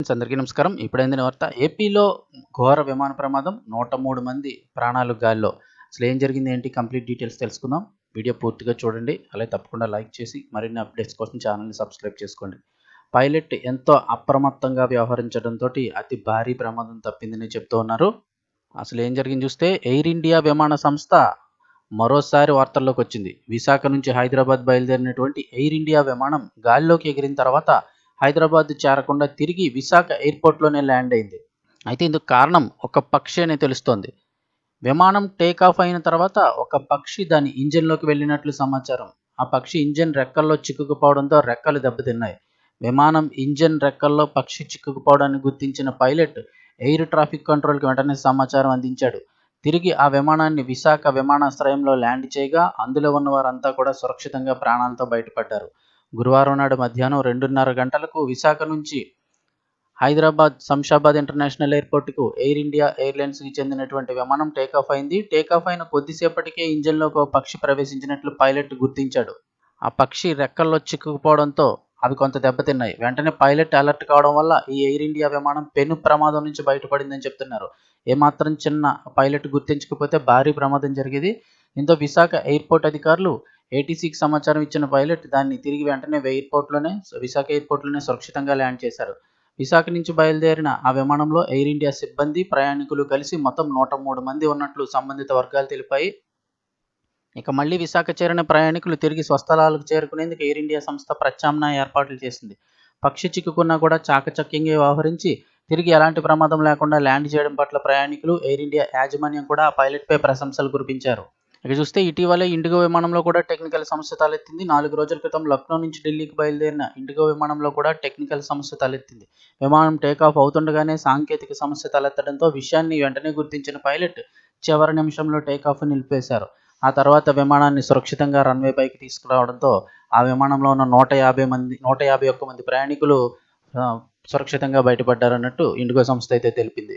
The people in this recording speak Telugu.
ఫ్రెండ్స్ అందరికీ నమస్కారం. ఇప్పుడైందిన వార్త ఏపీలో ఘోర విమాన ప్రమాదం నూట మూడు మంది ప్రాణాలు గాల్లో. అసలు ఏం జరిగింది ఏంటి? కంప్లీట్ డీటెయిల్స్ తెలుసుకుందాం. వీడియో పూర్తిగా చూడండి. అలాగే తప్పకుండా లైక్ చేసి మరిన్ని అప్డేట్స్ కోసం ఛానల్ని సబ్స్క్రైబ్ చేసుకోండి. పైలట్ ఎంతో అప్రమత్తంగా వ్యవహరించడంతో అతి భారీ ప్రమాదం తప్పిందని చెప్తూ ఉన్నారు. అసలు ఏం జరిగింది చూస్తే ఎయిర్ ఇండియా విమాన సంస్థ మరోసారి వార్తల్లోకి వచ్చింది. విశాఖ నుంచి హైదరాబాద్ బయలుదేరినటువంటి ఎయిర్ ఇండియా విమానం గాల్లోకి ఎగిరిన తర్వాత హైదరాబాద్ చేరకుండా తిరిగి విశాఖ ఎయిర్పోర్ట్లోనే ల్యాండ్ అయింది. అయితే ఇందుకు కారణం ఒక పక్షి అనే తెలుస్తోంది. విమానం టేక్ ఆఫ్ అయిన తర్వాత ఒక పక్షి దాని ఇంజన్లోకి వెళ్ళినట్లు సమాచారం. ఆ పక్షి ఇంజన్ రెక్కల్లో చిక్కుకుపోవడంతో రెక్కలు దెబ్బతిన్నాయి. విమానం ఇంజన్ రెక్కల్లో పక్షి చిక్కుకుపోవడాన్ని గుర్తించిన పైలట్ ఎయిర్ ట్రాఫిక్ కంట్రోల్కి వెంటనే సమాచారం అందించాడు. తిరిగి ఆ విమానాన్ని విశాఖ విమానాశ్రయంలో ల్యాండ్ చేయగా అందులో ఉన్న వారంతా కూడా సురక్షితంగా ప్రాణాలతో బయటపడ్డారు. గురువారం నాడు మధ్యాహ్నం రెండున్నర గంటలకు విశాఖ నుంచి హైదరాబాద్ శంషాబాద్ ఇంటర్నేషనల్ ఎయిర్పోర్ట్కు ఎయిర్ ఇండియా ఎయిర్లైన్స్కి చెందినటువంటి విమానం టేకాఫ్ అయింది. టేకాఫ్ అయిన కొద్దిసేపటికే ఇంజన్లో ఒక పక్షి ప్రవేశించినట్లు పైలట్ గుర్తించాడు. ఆ పక్షి రెక్కల్లో చిక్కుకుపోవడంతో అవి కొంత దెబ్బతిన్నాయి. వెంటనే పైలట్ అలర్ట్ కావడం వల్ల ఈ ఎయిర్ ఇండియా విమానం పెను ప్రమాదం నుంచి బయటపడిందని చెప్తున్నారు. ఏమాత్రం చిన్న పైలట్ గుర్తించకపోతే భారీ ప్రమాదం జరిగేది. దీంతో విశాఖ ఎయిర్పోర్ట్ అధికారులు ఏటీసీకి సమాచారం ఇచ్చిన పైలట్ దాన్ని తిరిగి వెంటనే ఎయిర్పోర్ట్లోనే విశాఖ ఎయిర్పోర్ట్లోనే సురక్షితంగా ల్యాండ్ చేశారు. విశాఖ నుంచి బయలుదేరిన ఆ విమానంలో ఎయిర్ ఇండియా సిబ్బంది ప్రయాణికులు కలిసి మొత్తం నూట మూడు మంది ఉన్నట్లు సంబంధిత వర్గాలు తెలిపాయి. ఇక మళ్ళీ విశాఖ చేరిన ప్రయాణికులు తిరిగి స్వస్థలాలకు చేరుకునేందుకు ఎయిర్ ఇండియా సంస్థ ప్రత్యామ్నాయ ఏర్పాట్లు చేసింది. పక్షి చిక్కుకున్నా కూడా చాకచక్యంగా వ్యవహరించి తిరిగి ఎలాంటి ప్రమాదం లేకుండా ల్యాండ్ చేయడం పట్ల ప్రయాణికులు ఎయిర్ ఇండియా యాజమాన్యం కూడా ఆ పైలట్పై ప్రశంసలు కురిపించారు. ఇక చూస్తే ఇటీవలే ఇండిగో విమానంలో కూడా టెక్నికల్ సమస్య తలెత్తింది. నాలుగు రోజుల క్రితం లక్నో నుంచి ఢిల్లీకి బయలుదేరిన ఇండిగో విమానంలో కూడా టెక్నికల్ సమస్య తలెత్తింది. విమానం టేకాఫ్ అవుతుండగానే సాంకేతిక సమస్య తలెత్తడంతో విషయాన్ని వెంటనే గుర్తించిన పైలట్ చివరి నిమిషంలో టేకాఫ్ నిలిపేశారు. ఆ తర్వాత విమానాన్ని సురక్షితంగా రన్వే పైకి తీసుకురావడంతో ఆ విమానంలో ఉన్న నూట యాభై మంది నూట యాభై ఒక్క మంది ప్రయాణికులు సురక్షితంగా బయటపడ్డారన్నట్టు ఇండిగో సంస్థ అయితే తెలిపింది.